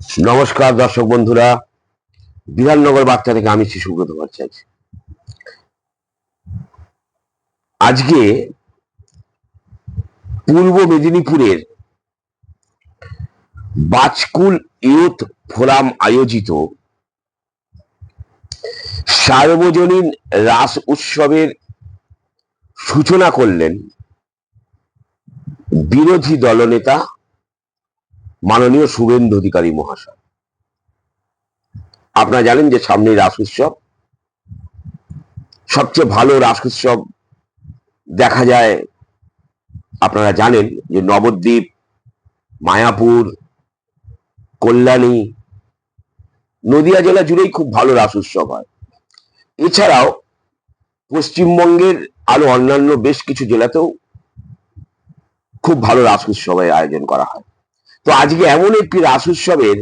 নমস্কার দর্শক বন্ধুরা। বিধাননগর বার্তা থেকে আমি শ্রী সুব্রত ভট্টাচার্য। আজকে পূর্ব মেদিনীপুরের বাজকুল ইউথ ফোরাম আয়োজিত সার্বজনীন রাস উৎসবের সূচনা করলেন বিরোধী দলনেতা মাননীয় শুভেন্দু অধিকারী মহাশয়। আপনারা জানেন যে সামনে রাস উৎসব। সবচেয়ে ভালো রাস উৎসব দেখা যায়, আপনারা জানেন যে নবদ্বীপ, মায়াপুর, কল্যাণী, নদিয়া জেলা জুড়েই খুব ভালো রাস উৎসব হয়। এছাড়াও পশ্চিমবঙ্গের আরও অন্যান্য বেশ কিছু জেলাতেও খুব ভালো রাস উৎসবের আয়োজন করা হয়। তো আজকে এমন একটি রাস উৎসবের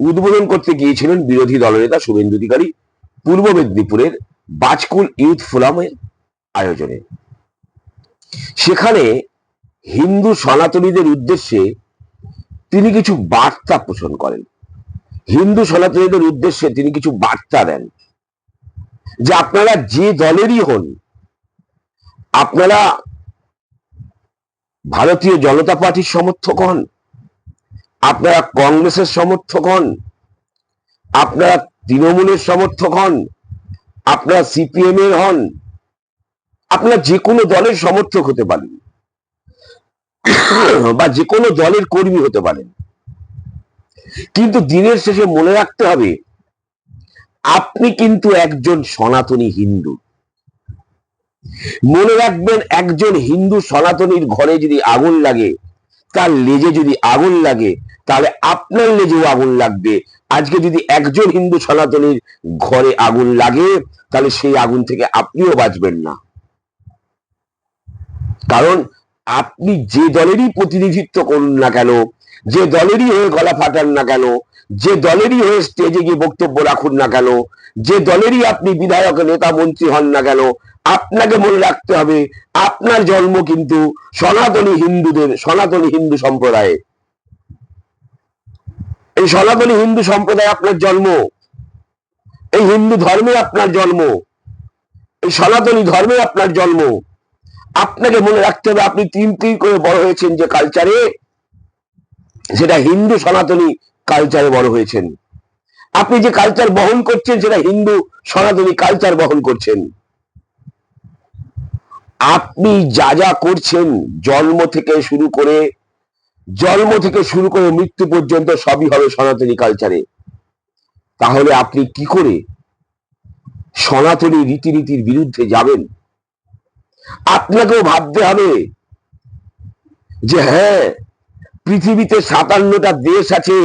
উদ্বোধন করতে গিয়েছিলেন বিরোধী দলনেতা শুভেন্দু অধিকারী পূর্ব মেদিনীপুরের বাজকুল ইউথ ফোরামের আয়োজনে। সেখানে হিন্দু সনাতনীদের উদ্দেশ্যে তিনি কিছু বার্তা পোষণ করেন। হিন্দু সনাতনীদের উদ্দেশ্যে তিনি কিছু বার্তা দেন। যে আপনারা যে দলেরই হন, আপনারা ভারতীয় জনতা পার্টির সমর্থক হন আপনারা কংগ্রেসের সমর্থক হন, আপনারা তৃণমূলের সমর্থক হন, আপনারা সিপিএম এর হন, আপনারা যে কোনো দলের সমর্থক হতে পারেন, বা যে কোনো দলের কর্মী হতে পারেন। কিন্তু দিনের শেষে মনে রাখতে হবে, আপনি কিন্তু একজন সনাতনী হিন্দু। মনে রাখবেন, একজন হিন্দু সনাতনীর ঘরে যদি আগুন লাগে, তার লেজে যদি আগুন লাগে তাহলে আপনার লেজেও আগুন লাগবে। আজকে যদি একজন হিন্দু সনাতনীর ঘরে আগুন লাগে, তাহলে সেই আগুন থেকে আপনিও বাঁচবেন না। কারণ আপনি যে দলেরই প্রতিনিধিত্ব করুন না কেন, যে দলেরই হয়ে গলা ফাটান না কেন, যে দলেরই হয়ে স্টেজে গিয়ে বক্তব্য রাখুন না কেন, যে দলেরই আপনি বিধায়ক, নেতা, মন্ত্রী হন না কেন, আপনাকে মনে রাখতে হবে, আপনার জন্ম কিন্তু সনাতনী হিন্দুদের, সনাতনী হিন্দু সম্প্রদায়ে এই সনাতনী হিন্দু সম্প্রদায় আপনার জন্ম। এই হিন্দু ধর্মে আপনার জন্ম। এই সনাতনী ধর্মে আপনার জন্ম। আপনাকে মনে রাখতে হবে, আপনি তিন তিন করে বড় হয়েছেন যে কালচারে সেটা হিন্দু সনাতনী কালচারে বড় হয়েছেন। আপনি যে কালচার বহন করছেন, সেটা হিন্দু সনাতনী কালচার বহন করছেন। আপনি যা যা করছেন, জন্ম থেকে শুরু করে জন্ম থেকে শুরু করে মৃত্যু পর্যন্ত সবই হবে সনাতনী কালচারে তাহলে আপনি কি করে সনাতনী রীতিনীতির বিরুদ্ধে যাবেন? আপনাকেও ভাবতে হবে যে হ্যাঁ পৃথিবীতে সাতান্নটা দেশ আছে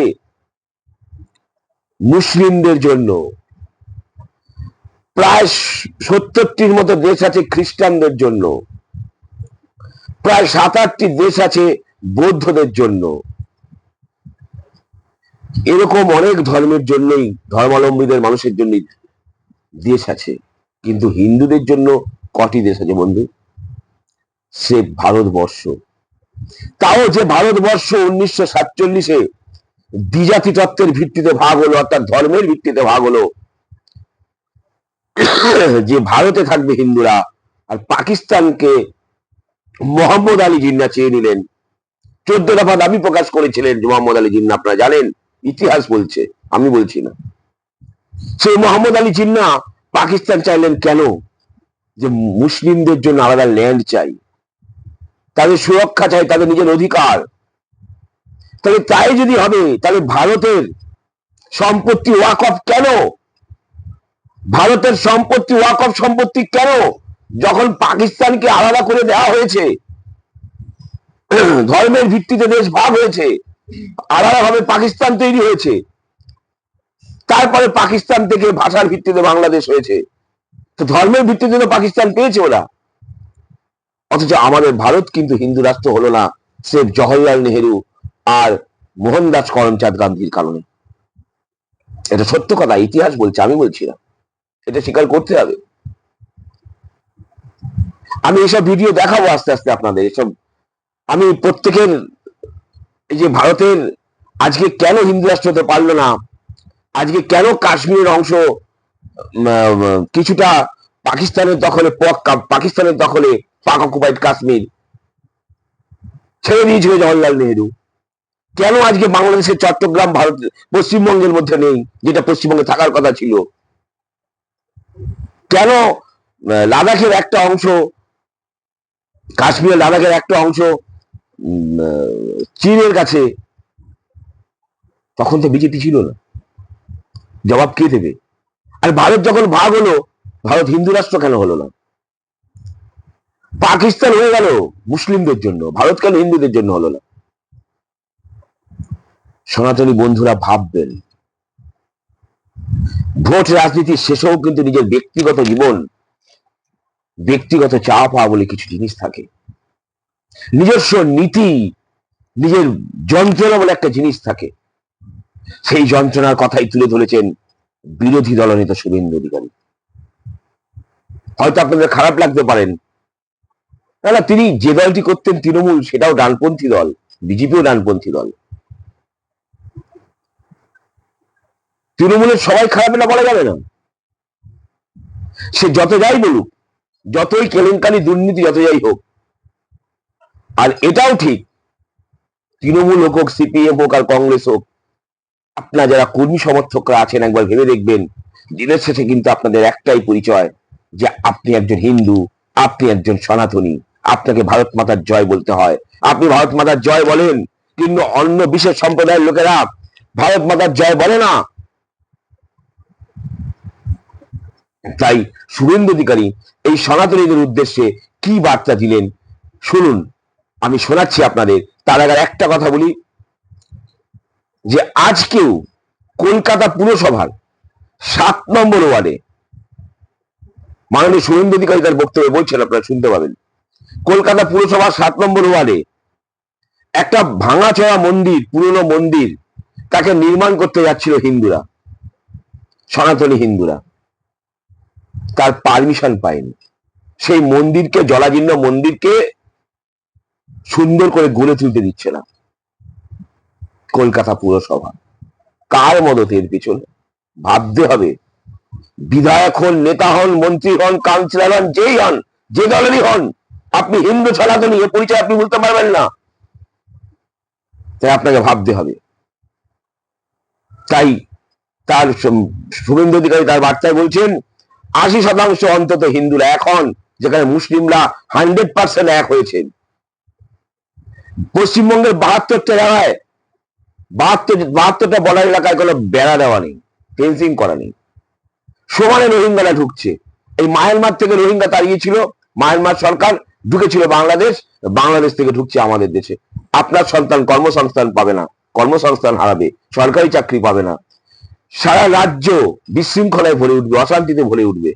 মুসলিমদের জন্য। প্রায় সত্তরটির মতো দেশ আছে খ্রিস্টানদের জন্য। প্রায় সাত আটটি দেশ আছে বৌদ্ধদের জন্য। এরকম অনেক ধর্মের জন্যই ধর্মাবলম্বীদের মানুষের জন্য দেশ আছে। কিন্তু হিন্দুদের জন্য কটি দেশ আছে বন্ধু? সে ভারতবর্ষ। তাও যে ভারতবর্ষ উনিশশো সাতচল্লিশে দ্বিজাতি তত্ত্বের ভিত্তিতে ভাগ হলো, অর্থাৎ ধর্মের ভিত্তিতে ভাগ হলো, যে ভারতে থাকবে হিন্দুরা, আর পাকিস্তানকে মোহাম্মদ আলী জিন্না চেয়ে নিলেন। চোদ্দ দফা দাবি প্রকাশ করেছিলেন মোহাম্মদ আলী জিন্না, আপনারা জানেন, ইতিহাস বলছে, আমি বলছি না। সেই মোহাম্মদ আলী জিন্না পাকিস্তান চাইলেন কেন? যে মুসলিমদের জন্য আলাদা ল্যান্ড চাই। তাদের সুরক্ষা চাই, তাদের নিজের অধিকার। তাহলে তাই যদি হবে, তাহলে ভারতের সম্পত্তি ওয়াক অফ কেন? ভারতের সম্পত্তি ওয়াক অফ সম্পত্তি কেন? যখন পাকিস্তানকে আলাদা করে দেওয়া হয়েছে ধর্মের ভিত্তিতে দেশ ভাগ হয়েছে, আলাদাভাবে পাকিস্তান তৈরি হয়েছে। তারপরে পাকিস্তান থেকে ভাষার ভিত্তিতে বাংলাদেশ হয়েছে। তো ধর্মের ভিত্তিতে তো পাকিস্তান পেয়েছে ওরা। অথচ আমাদের ভারত কিন্তু হিন্দু রাষ্ট্র হলো না সে জওহরলাল নেহেরু আর মোহনদাস করমচাঁদ গান্ধীর কারণে। এটা সত্য কথা, ইতিহাস বলছে, আমি বলছি না। এটা স্বীকার করতে হবে। আমি এসব ভিডিও দেখাবো আস্তে আস্তে আপনাদের, এসব আমি প্রত্যেকের এই যে ভারতের আজকে কেন হিন্দু রাষ্ট্র হতে পারল না? আজকে কেন কাশ্মীরের অংশ কিছুটা পাকিস্তানের দখলে পক- পাকিস্তানের দখলে পাক অকুপাইড কাশ্মীর? ছেড়ে দিয়েছিল জওয়াহরলাল নেহরু। কেন আজকে বাংলাদেশের চট্টগ্রাম, ভারত, পশ্চিমবঙ্গের মধ্যে নেই, যেটা পশ্চিমবঙ্গে থাকার কথা ছিল? কেন লাদাখের একটা অংশ কাশ্মীর লাদাখের একটা অংশ চীনের কাছে, তখন তো বিজেপি ছিল না। জবাব কে দেবে? আর ভারত যখন ভাগ হলো, ভারত হিন্দু রাষ্ট্র কেন হলো না? পাকিস্তান হয়ে গেল মুসলিমদের জন্য, ভারত কেন হিন্দুদের জন্য হলো না? সনাতনী বন্ধুরা ভাববেন, ভোট রাজনীতির শেষেও কিন্তু নিজের ব্যক্তিগত জীবন, ব্যক্তিগত চা পাওয়া বলে কিছু জিনিস থাকে। নিজস্ব নীতি, নিজের যন্ত্রণা বলে একটা জিনিস থাকে। সেই যন্ত্রণার কথাই তুলে ধরেছেন বিরোধী দলনেতা শুভেন্দু অধিকারী। হয়তো আপনাদের খারাপ লাগতে পারেন। না না, তিনি যে দলটি করতেন তৃণমূল, সেটাও ডানপন্থী দল, বিজেপিও ডানপন্থী দল। তৃণমূলের সবাই খারাপ না বলা যাবে না। সে যত যাই বলুক, যতই কেলেঙ্কারি দুর্নীতি, যত যাই হোক আর এটাও ঠিক। তৃণমূল হোক, সিপিএম হোক আর কংগ্রেস হোক, আপনার যারা কর্মী সমর্থকরা আছেন, একবার ভেবে দেখবেন, দিনের শেষে কিন্তু আপনাদের একটাই পরিচয়, যে আপনি একজন হিন্দু, আপনি একজন সনাতনী, আপনাকে ভারত মাতার জয় বলতে হয়। আপনি ভারত মাতার জয় বলেন কিন্তু অন্য বিশেষ সম্প্রদায়ের লোকেরা ভারত মাতার জয় বলে না। তাই শুভেন্দু অধিকারী এই সনাতনীদের উদ্দেশ্যে কি বার্তা দিলেন? শুনুন। আমি শোনাচ্ছি আপনাদের, তার আগে একটা কথা বলি, যে আজকেও কলকাতা পুরসভার সাত নম্বর ওয়ার্ডে মাননীয় শুভেন্দু অধিকারী তার বক্তব্যে বলছেন, আপনারা শুনতে পাবেন। কলকাতা পুরসভার সাত নম্বর ওয়ার্ডে একটা ভাঙাচোরা মন্দির, পুরনো মন্দির, তাকে নির্মাণ করতে যাচ্ছিল হিন্দুরা, সনাতনী হিন্দুরা। তার পারমিশন পায়নি। সেই মন্দিরকে, জলাজীর্ণ মন্দিরকে সুন্দর করে গড়ে তুলতে দিচ্ছে না। কলকাতা পুরসভা। কার মদতের পিছনে? ভাবতে হবে। বিধায়ক হন, নেতা হন, মন্ত্রী হন, কাউন্সিলর হন, যেই হন, যে দলেরই হন, আপনি হিন্দু সনাতনী, এ পরিচয় আপনি বলতে পারবেন না। তাই আপনাকে ভাবতে হবে। তাই তার শুভেন্দু অধিকারী তার বার্তায় বলছেন, আশি শতাংশ অন্তত হিন্দুরা এখন যেখানে মুসলিমরা হান্ড্রেড পার্সেন্ট এক হয়েছেন। পশ্চিমবঙ্গের বাহাত্তরটা জায়গায় বাহাত্তর বাহাত্তরটা বলার এলাকায় কোনো বেড়া দেওয়া নেই ফেন্সিং করা নেই। সমানে রোহিঙ্গারা ঢুকছে। এই মায়ানমার থেকে রোহিঙ্গা তাড়িয়েছিল মায়ানমার সরকার ঢুকেছিল বাংলাদেশ বাংলাদেশ থেকে ঢুকছে আমাদের দেশে। আপনার সন্তান কর্মসংস্থান পাবে না, কর্মসংস্থান হারাবে, সরকারি চাকরি পাবে না। সারা রাজ্য বিশৃঙ্খলায় ভরে উঠবে, অশান্তিতে ভরে উঠবে।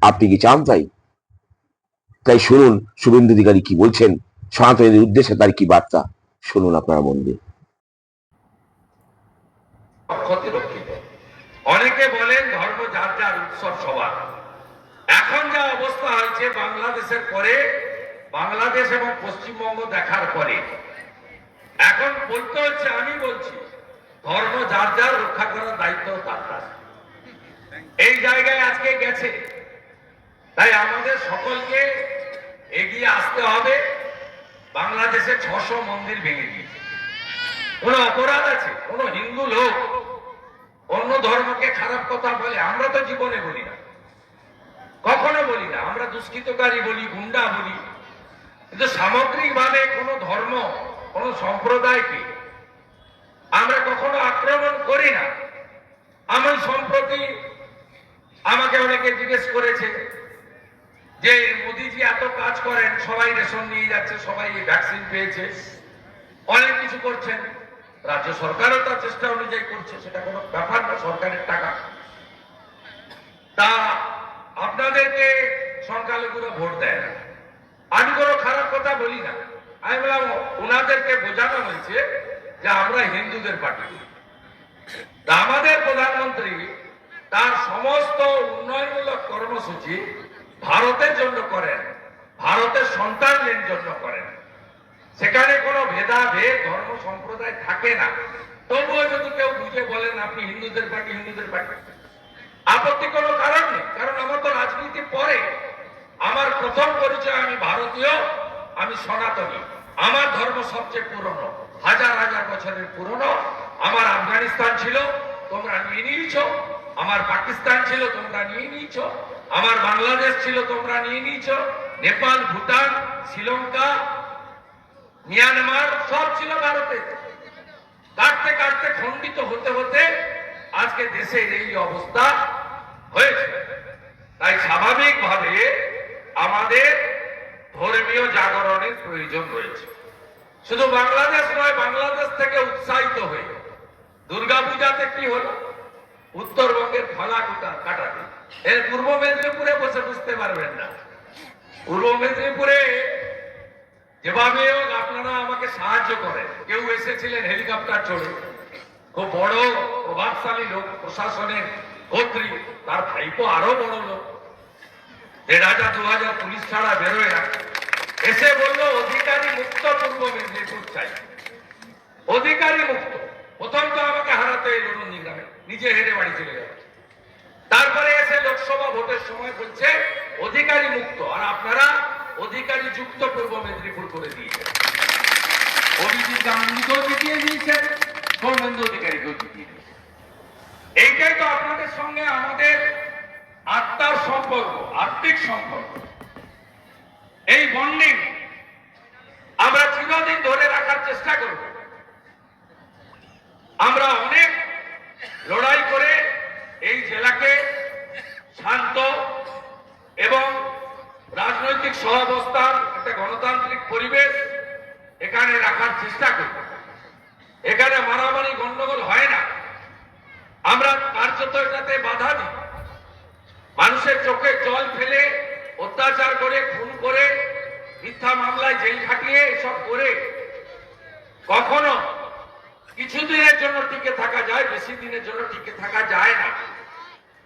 আপনি কি চান তাই? তাই শুনুন, শুভেন্দু অধিকারী কি বলছেন? সনাতনীদের উদ্দেশ্যে তার কি বার্তা? শুনুন আপনারা মন রক্ষিত। অনেকে বলেন ধর্ম যার যার উৎসব সবার। এখন যা অবস্থা হয়েছে বাংলাদেশের পরে, বাংলাদেশ এবং পশ্চিমবঙ্গ দেখার পরে। এখন বলতে হচ্ছে, আমি বলছি, ধর্ম যার যার রক্ষা করার দায়িত্ব তার তার এই জায়গায় আজকে গেছে। তাই আমাদের সকলকে এগিয়ে আসতে হবে। বাংলাদেশে ছশো মন্দির ভেঙে দিয়েছে কোন অপরাধ আছে? কোন হিন্দু লোক অন্য ধর্মকে খারাপ কথা বলে, আমরা তো জীবনে বলি না। কখনো বলি না, আমরা দুষ্কৃতকারী বলি, গুন্ডা বলি। কিন্তু সামগ্রিকভাবে কোন ধর্ম, কোন সম্প্রদায়কে আমরা কখনো আক্রমণ করি না। আমি সম্প্রতি আমাকে অনেকে জিজ্ঞেস করেছে যে মোদিজি এত কাজ করেন, সবাই রেশন নিয়ে যাচ্ছে, সবাই ভ্যাকসিন পেয়েছে। অনেক কিছু করছেন। রাজ্য সরকারও তার চেষ্টা অনুযায়ী করছে, সেটা কোনো ব্যাপার না, সরকারের টাকা। তা আপনাদেরকে সংখ্যালঘুরা ভোট দেয় না। আমি কোনো খারাপ কথা বলি না। আমি বললাম, ওনাদেরকে বোঝানো হয়েছে যে আমরা হিন্দুদের পার্টি। আমাদের প্রধানমন্ত্রী তার সমস্ত উন্নয়নমূলক কর্মসূচি ভারতের জন্য করেন, ভারতের সন্তানদের জন্য করেন। সেখানে কোনো ভেদাভেদ, ধর্ম, সম্প্রদায় থাকে না। তবু বলবেন আপনি হিন্দুদের পার্টি হিন্দুদের পার্টি। আপত্তি কোনো কারণ নেই, কারণ আমার তো রাজনীতি পরে। আমার প্রথম পরিচয় আমি ভারতীয়, আমি সনাতনী। আমার ধর্ম সবচেয়ে পুরনো, হাজার হাজার বছরের পুরনো। আমার আফগানিস্তান ছিল, তোমরা নিয়ে নিয়েছো। আমার পাকিস্তান ছিল, তোমরা নিয়ে নিয়েছো। আমার বাংলাদেশ ছিল, তোমরা নিয়ে নিয়েছো। নেপাল, ভুটান, শ্রীলঙ্কা, মিয়ানমার, সব ছিল ভারতে। কাটতে কাটতে খণ্ডিত হতে হতে আজকে দেশের এই অবস্থা হয়েছে। তাই স্বাভাবিকভাবে আমাদের ধর্মীয় জাগরণের প্রয়োজন রয়েছে। শুধু বাংলাদেশ নয়, বাংলাদেশ থেকে উৎসাহিত হয়ে দুর্গাপূজাতে কি হলো? উত্তরবঙ্গের ফালাকুটা কাটাতে। এর পূর্ব মেদিনীপুরে বসে বুঝতে পারবেন না। পূর্ব মেদিনীপুরে যেভাবে আপনারা আমাকে সাহায্য করেন। কেউ এসেছিলেন হেলিকপ্টার চড়ে। খুব বড় প্রভাবশালী লোক, প্রশাসনের কর্ত্রী, তার ভাইপো আরও বড় লোক। দেড় হাজার, দু হাজার পুলিশ ছাড়া বেরোয় না। এসে বলল, অধিকারী মুক্ত পূর্ব মেদিনীপুর চাই। অধিকারী মুক্ত। প্রথম তো আমাকে হারাতে এলো নন্দীগ্রামে। নিজে হেরে বাড়ি চলে গেল। তারপরে এসে লোকসভা ভোটের সময় বলছে অধিকারী মুক্ত। আর আপনারা অধিকারী যুক্ত পূর্ব মেদিনীপুর করে দিয়েছেন। অভিজিৎ গাঙ্গুলিকেও জিতিয়ে দিয়েছেন সৌমেন্দ্র অধিকারীকেও জিতিয়ে দিয়েছেন। এইটাই তো আপনাদের সঙ্গে আমাদের আত্মার সম্পর্ক, আত্মিক সম্পর্ক। এই বন্ডিং আমরা চিরদিন ধরে রাখার চেষ্টা করব। আমরা অনেক লড়াই করে জেলাকে শান্ত এবং রাজনৈতিক সহাবস্থান একটা গণতান্ত্রিক পরিবেশ এখানে রাখার চেষ্টা করব এখানে মারামারি গন্ডগোল হয় না। আমরা কার্যত এটাতে বাধা দিই। মানুষের চোখে জল ফেলে, অত্যাচার করে, খুন করে, মিথ্যা মামলায় জেল খাটিয়ে এসব করে কখনো কিছুদিনের জন্য টিকে থাকা যায়, বেশি দিনের জন্য টিকে থাকা যায় না।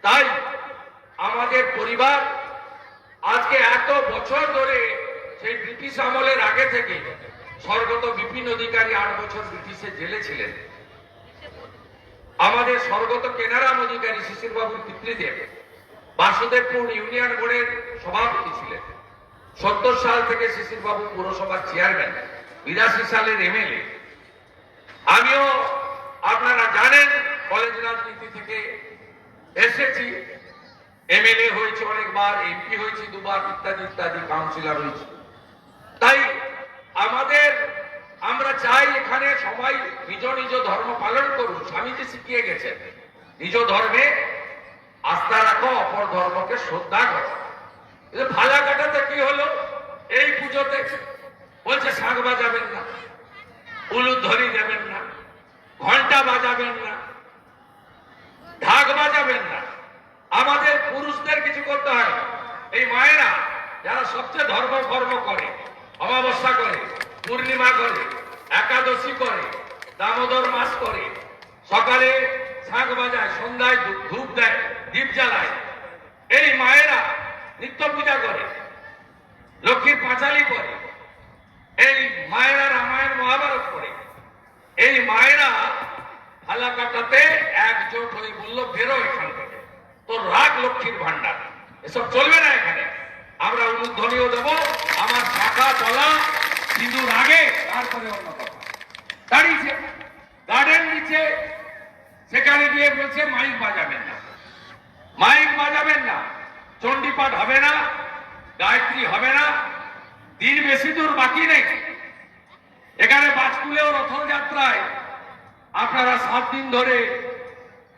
তাই আমাদের পরিবার আজকে এত বছর ধরে সেই ব্রিটিশ আমলের আগে থেকে স্বর্গত বিপিন অধিকারী আট বছর ব্রিটিশে জেলে ছিলেন। আমাদের স্বর্গত কেনারাম অধিকারী শিশির বাবুর পিতৃদেব বাসুদেবপুর ইউনিয়ন বোর্ডের সভাপতি ছিলেন। সত্তর সাল থেকে শিশির বাবু পুরসভার চেয়ারম্যান, বিরাশি সালের এমএলএ। আমিও আপনারা জানেন কলেজ রাজনীতি থেকে এসেছি। এমএলএ হয়েছে অনেকবার, এমপি হয়েছি দুবার, ইত্যাদি ইত্যাদি, কাউন্সিলর হয়েছি। তাই আমাদের, আমরা চাই এখানে সবাই নিজ নিজ ধর্ম পালন করুন। স্বামীজি শিখিয়ে গেছেন, নিজ ধর্মে আস্থা রাখো, অপর ধর্মকে শ্রদ্ধা করো। ফালা কাটাতে কি হলো? এই পুজোতে বলছে শাঁখ বাজাবেন না, উলুধ্বনি দেবেন না ঘণ্টা বাজাবেন না ঢাক বাজাবেন না আমাদের পুরুষদের কিছু করতে হয়। এই মায়েরা যারা সবচেয়ে ধর্ম কর্ম করে, অমাবস্যা করে, পূর্ণিমা করে, একাদশী করে, দামোদর মাস করে, সকালে শাঁখ বাজায়, সন্ধ্যায় ধূপ দেয়, দীপ জ্বালায়, এই মায়েরা নিত্য পূজা করে, লক্ষ্মীর পাঁচালি করে, এই মায়েরা রামায়ণ মহাভারত করে এই মায়েরা কাটাতে একজোট হয়ে বলল বেরো এখান থেকে। তোর রাগ লক্ষ্মীর ভান্ডার এসব চলবে না এখানে। আমরা উলুধ্বনিও দেব, আমার শাখা তলা সিঁদুর আগে, তারপরে অন্য কথা। দাঁড়িয়েছে। গার্ডেন নিচে, সেখানে গিয়ে বলছে, মাইক বাজাবেন না। মাইক বাজাবেন না। চণ্ডীপাঠ হবে না, গায়ত্রী হবে না, দিন বেশি দূর বাকি নেই। এখানে বাজকুলেও রথযাত্রায় আপনারা সাত দিন ধরে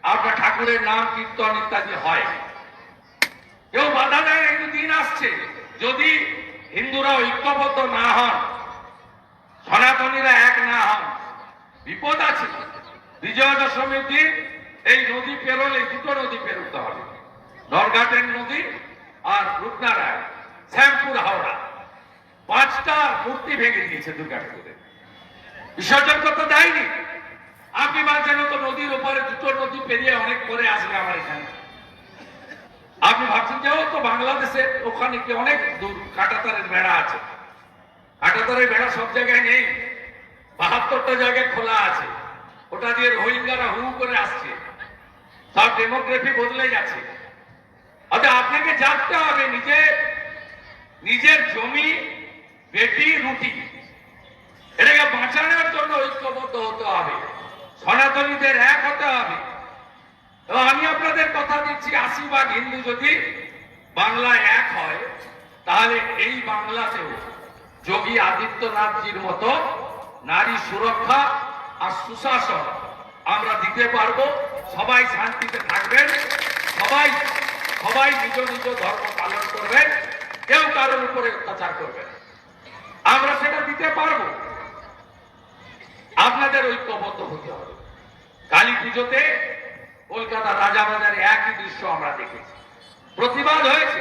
আপনার ঠাকুরের নাম কীর্তন ইত্যাদি হয়। কেউ বাধা দেয় একটু দিন আসছে। যদি হিন্দুরা ঐক্যবদ্ধ না হন, সনাতনীরা এক না হন, বিপদ আছে। বিজয়া দশমীর দিন এই নদী পেরোলে দুটো নদী পেরোতে হবে। নরঘাটের নদী আর রূপনারায়ণ, শ্যামপুর, হাওড়া। পাঁচটা মূর্তি ভেঙে দিয়েছে দুর্গা ঠাকুরের। বিসর্জন করতে দেয়নি। আপনি বলছেন তো নদীর ওপারে দুটো নদী পেরিয়ে অনেক পরে আসবে আমার এখানে। আপনি ভাবছেন যে তো বাংলাদেশের ওখানে কি অনেক দূর? কাটাতারের বেড়া আছে। কাটাতারের বেড়া সব জায়গায় নেই। বাহাত্তরটা জায়গায় খোলা আছে। ওটা দিয়ে রোহিঙ্গারা হু করে আসছে। সব ডেমোগ্রাফি বদলে যাচ্ছে। অর্থাৎ আপনাকে জানতে হবে, নিজে, নিজের জমি, বেটি, রুটি, এটাকে বাঁচানোর জন্য ঐক্যবদ্ধ হতে হবে। সনাতনীদের এক হতে হবে। এবং আমি আপনাদের কথা দিচ্ছি আশি ভাগ হিন্দু যদি বাংলায় এক হয়, তাহলে এই বাংলাতেও যোগী আদিত্যনাথজির মতো নারী সুরক্ষা আর সুশাসন আমরা দিতে পারব। সবাই শান্তিতে থাকবেন, সবাই সবাই নিজ নিজ ধর্ম পালন করবেন, কেউ কারোর উপরে অত্যাচার করবেন না। আমরা সেটা দিতে পারব আপনাদের ঐক্যবদ্ধ হতে হবে। কালী পুজোতে কলকাতা রাজাবাজারে একই দৃশ্য আমরা দেখেছি। প্রতিবাদ হয়েছে।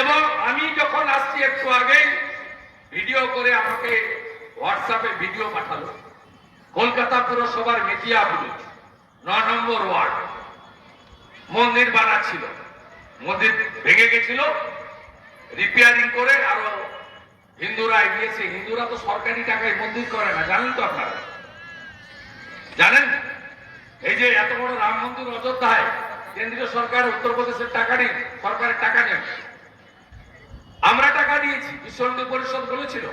এবং আমি যখন আসছি একটু আগেই, ভিডিও করে আমাকে হোয়াটসঅ্যাপে ভিডিও পাঠালো। কলকাতা পুরসভার মেটিয়া বুলুজ ন নম্বর ওয়ার্ড। মন্দির বানাচ্ছিল মন্দির ভেঙে গেছিল। রিপেয়ারিং করে আরও হিন্দুরা এগিয়েছে হিন্দুরা তো সরকারি টাকায় মন্দির করে না, জানেন তো আপনারা? জানেন? এই যে এত বড় রাম মন্দির অযোধ্যায়, কেন্দ্রীয় সরকার, উত্তরপ্রদেশের টাকা নেই, সরকারের টাকা নেই। আমরা টাকা দিয়েছি বিশ্ব হিন্দু পরিষদ বলেছিল,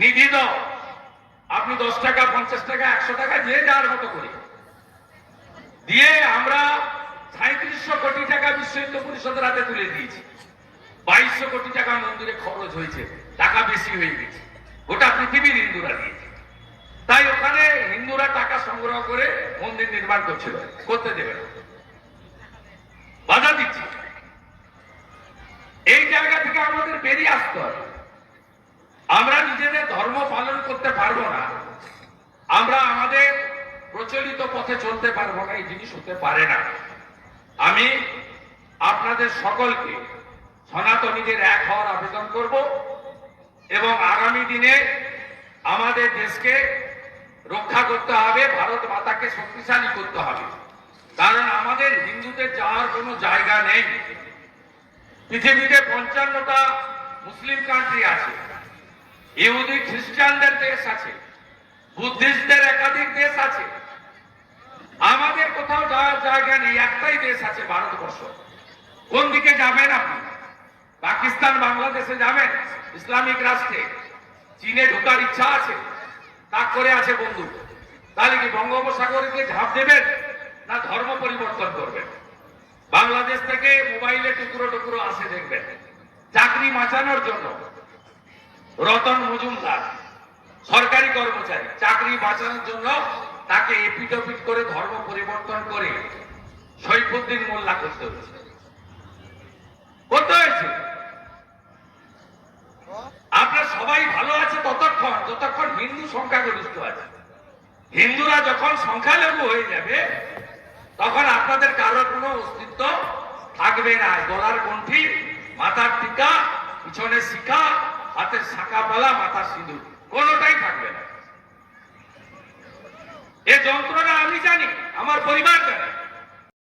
নিধি দাও। আপনি দশ টাকা, পঞ্চাশ টাকা, একশো টাকা দিয়ে যাওয়ার মতো করে। দিয়ে আমরা সাঁত্রিশশো কোটি টাকা বিশ্ব পরিষদের হাতে তুলে দিয়েছি। বাইশশো কোটি টাকা মন্দিরে খরচ হয়েছে, টাকা বেশি হয়ে গেছে। গোটা পৃথিবীর হিন্দুরা দিয়েছে। তাই ওখানে হিন্দুরা টাকা সংগ্রহ করে মন্দির নির্মাণ করছিল। করতে দেবে বাধা দিচ্ছে। এই জায়গা থেকে আমাদের বেরিয়ে আসতে হবে। আমরা নিজেদের ধর্ম পালন করতে পারব না। আমরা আমাদের প্রচলিত পথে চলতে পারব না, এই জিনিস হতে পারে না। আমি আপনাদের সকলকে সনাতনীদের এক হওয়ার আবেদন করব এবং আগামী দিনে আমাদের দেশকে রক্ষা করতে হবে, ভারত মাতাকে শক্তিশালী করতে হবে। কারণ আমাদের হিন্দুদের যাওয়ার কোনো জায়গা নেই। পৃথিবীতে পঞ্চান্নটা মুসলিম কান্ট্রি আছে। ইহুদি খ্রিস্টানদের দেশ আছে। বুদ্ধিস্টদের একাধিক দেশ আছে। আমাদের কোথাও যাওয়ার জায়গা নেই, একটাই দেশ আছে ভারতবর্ষ। কোন দিকে যাবেন আপনি? পাকিস্তান, বাংলাদেশে যাবেন? ইসলামিক রাষ্ট্রে? চীনে ঢোকার ইচ্ছা আছে? তা করে আছে বন্ধু। তাহলে কি বঙ্গোপসাগরে গিয়ে ঝাঁপ দেবেন না ধর্ম পরিবর্তন করবেন? বাংলাদেশ থেকে মোবাইলে টুকরো টুকরো আসে দেখবেন। চাকরি বাঁচানোর জন্য রতন মজুমদার, সরকারি কর্মচারী, চাকরি বাঁচানোর জন্য তাকে এপিটপিট করে ধর্ম পরিবর্তন করে সৈফুদ্দিন মোল্লা করতে হয়েছে। করতে হয়েছে? আপনার সবাই ভালো আছে ততক্ষণ, যতক্ষণ হিন্দু সংখ্যাগরিষ্ঠ আছে। হিন্দুরা যখন সংখ্যালঘু হয়ে যাবে, তখন আপনাদের কারোর কোনো অস্তিত্ব থাকবে না। গলার গন্ঠি মাথার টিকা, পিছনে শিখা, হাতের শাখা পালা মাথার সিঁদুর, কোনোটাই থাকবে না। এ যন্ত্রণা আমি জানি, আমার পরিবার জানে।